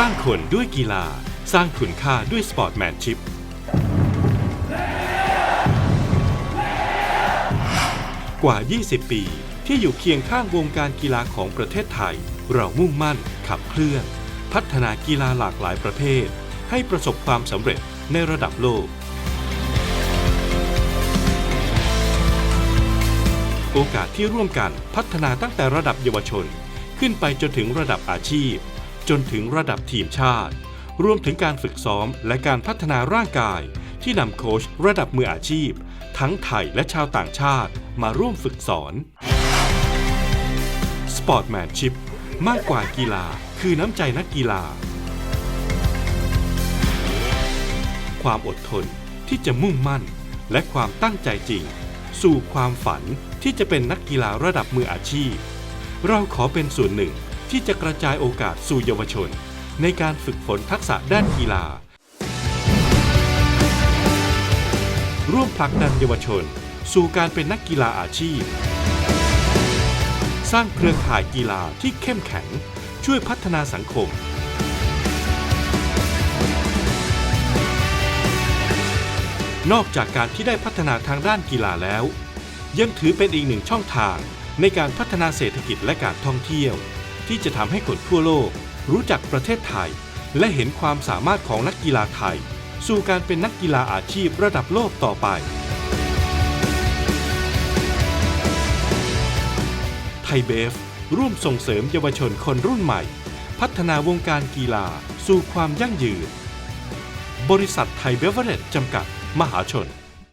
สร้างคนด้วยกีฬา สร้างคุณค่าด้วยสปอร์ตแมนชิพ กว่า 20 ปีที่อยู่เคียงข้างวงการกีฬาของประเทศไทย เรามุ่งมั่น ขับเคลื่อน พัฒนากีฬาหลากหลายประเภท ให้ประสบความสำเร็จในระดับโลก โอกาสที่ร่วมกันพัฒนาตั้งแต่ระดับเยาวชน ขึ้นไปจนถึงระดับอาชีพ จนถึงระดับทีมชาติ รวมถึงการฝึกซ้อมและการพัฒนาร่างกาย ที่นำโค้ชระดับมืออาชีพ ทั้งไทยและชาวต่างชาติมาร่วมฝึกสอน Sportmanship มากกว่ากีฬาคือน้ำใจนักกีฬา ความอดทนที่จะมุ่งมั่น และความตั้งใจจริง สู่ความฝันที่จะเป็นนักกีฬาระดับมืออาชีพ เราขอเป็นส่วนหนึ่ง ที่จะกระจายโอกาสสู่เยาวชน ในการฝึกฝนทักษะด้านกีฬา ร่วมผลักดันเยาวชน สู่การเป็นนักกีฬาอาชีพ สร้างเครือข่ายกีฬาที่เข้มแข็ง ช่วยพัฒนาสังคม นอกจากการที่ได้พัฒนาทางด้านกีฬาแล้ว ยังถือเป็นอีกหนึ่งช่องทางในการพัฒนาเศรษฐกิจและการท่องเที่ยว ที่จะทำให้คนทั่วโลก รู้จักประเทศไทย และเห็นความสามารถของนักกีฬาไทย สู่การเป็นนักกีฬาอาชีพระดับโลกต่อไป ไทยเบฟ ร่วมส่งเสริมเยาวชนคนรุ่นใหม่ พัฒนาวงการกีฬาสู่ความยั่งยืน บริษัทไทยเบเวอร์เรจจำกัด มหาชน